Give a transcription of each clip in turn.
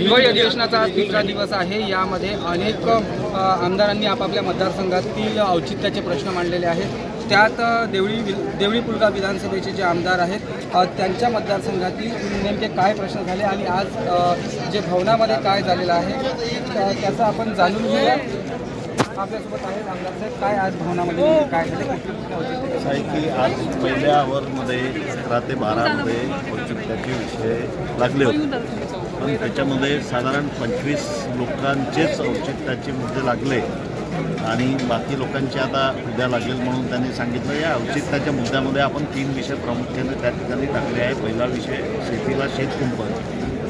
हिवाळी अधिवेशनाचा आज तिसरा दिवस आहे. यामध्ये अनेक आमदारांनी आपापल्या मतदारसंघातील औचित्याचे प्रश्न मांडलेले आहेत. त्यात देवळी देवळी पुलगा विधानसभेचे जे आमदार आहेत त्यांच्या मतदारसंघातील नेमके काय प्रश्न झाले आणि आज जे भवनामध्ये काय झालेलं आहे त्या- त्याचं आपण जाणून घेऊया. आपल्यासोबत आहेत आमदार साहेब. काय आज भवनामध्ये काय झाले? की आज पहिल्या आवरमध्ये अकरा ते बारामध्ये औचित्याचे विषय लागले होते. पण त्याच्यामध्ये साधारण पंचवीस लोकांचेच औचित्याचे मुद्दे लागले. आणि बाकी लोकांचे आता उद्या लागेल म्हणून त्यांनी सांगितलं या औचित्याच्या मुद्द्यामध्ये आपण तीन विषय प्रामुख्याने त्या ठिकाणी टाकले आहे. पहिला विषय शेतीला शेतकुंपण.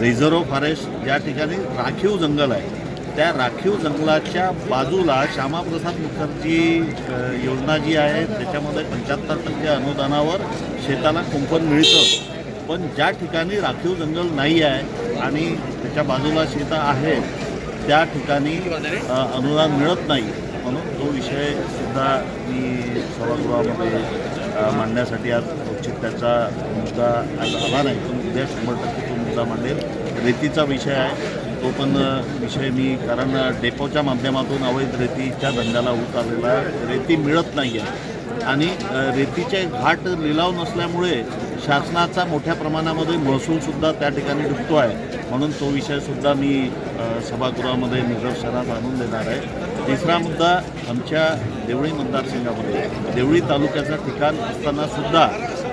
रिझर्व्ह फॉरेस्ट ज्या ठिकाणी राखीव जंगल आहे त्या राखीव जंगलाच्या बाजूला श्यामाप्रसाद मुखर्जी योजना जी आहे त्याच्यामध्ये पंच्याहत्तर टक्के अनुदानावर शेताला कुंपण मिळतं. पण ज्या ठिकाणी राखीव जंगल नाही आहे आणि त्याच्या बाजूला शेतं आहेत त्या ठिकाणी अनुदान मिळत नाही. म्हणून तो विषय सुद्धा मी सभागृहामध्ये मांडण्यासाठी आज औचित्याचा मुद्दा आज आला नाही. पण उद्या शंभर टक्के तो मुद्दा मांडेल. रेतीचा विषय आहे. तो पण विषय मी कारण डेपोच्या माध्यमातून अवैध रेतीच्या धंद्याला होत आलेला रेती मिळत नाही आहे आणि रेतीचे घाट लिलाव नसल्यामुळे शासनाचा मोठ्या प्रमाणामध्ये महसूलसुद्धा त्या ठिकाणी डुबतो आहे. म्हणून तो विषयसुद्धा मी सभागृहामध्ये निदर्शनात आणून देणार आहे. तिसरा मुद्दा आमच्या देवळी मतदारसंघामध्ये. देवळी तालुक्याचं ठिकाण असतानासुद्धा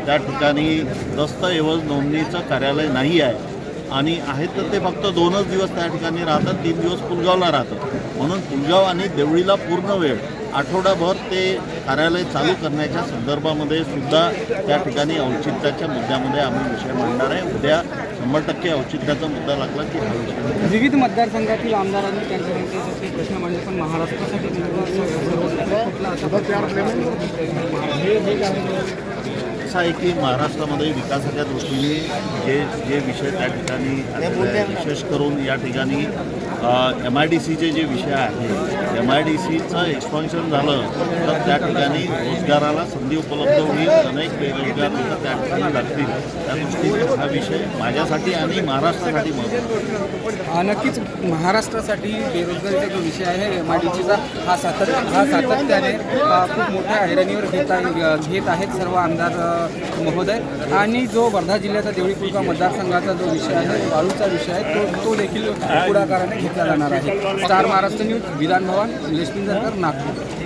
त्या ठिकाणी दस्तऐवज नोंदणीचं कार्यालय नाही आहे. आणि आहेत तर ते फक्त दोनच दिवस त्या ठिकाणी राहतात तीन दिवस पुलगावला राहतात. म्हणून पुलगाव आणि देवळीला पूर्ण वेळ आठवडाभर ते कार्यालय चालू करण्याच्या संदर्भामध्ये सुद्धा त्या ठिकाणी औचित्याच्या मुद्द्यामध्ये आम्ही विषय मांडणार आहे. उद्या शंभर टक्के औचित्याचा मुद्दा लागला की हा विषय विविध मतदारसंघातील आमदारांनी त्यांच्या त्यांच्यासाठी प्रश्न मांडले पण महाराष्ट्रासाठी असा आहे की महाराष्ट्रामध्ये विकासाच्या दृष्टीने जे जे विषय त्या ठिकाणी विशेष करून या ठिकाणी एम आय डी सीचे जे विषय आहेत एम आय डी सीचं एक्सपान्शन झालं तर त्या ठिकाणी रोजगाराला संधी उपलब्ध होईल अनेक बेरोजगार लोक त्या ठिकाणी लागतील. त्या दृष्टीने हा विषय माझ्यासाठी आणि महाराष्ट्रासाठी महत्त्वाचा. नक्कीच. महाराष्ट्रासाठी बेरोजगारीचा जो विषय आहे एम आय डी सीचा हा सातत्य हा सातत्याने खूप मोठ्या हैराणीवर घेत घेत आहेत सर्व आमदार महोदय. आणि जो वर्धा जिल्ह्याचा देवळी कुलका मतदारसंघाचा जो विषय आहे वाळूचा विषय आहे तो तो देखील पुढाकाराने घेतला जाणार आहे. Star Maharashtra news Vidhan Bhavan Nilesh Nagpur.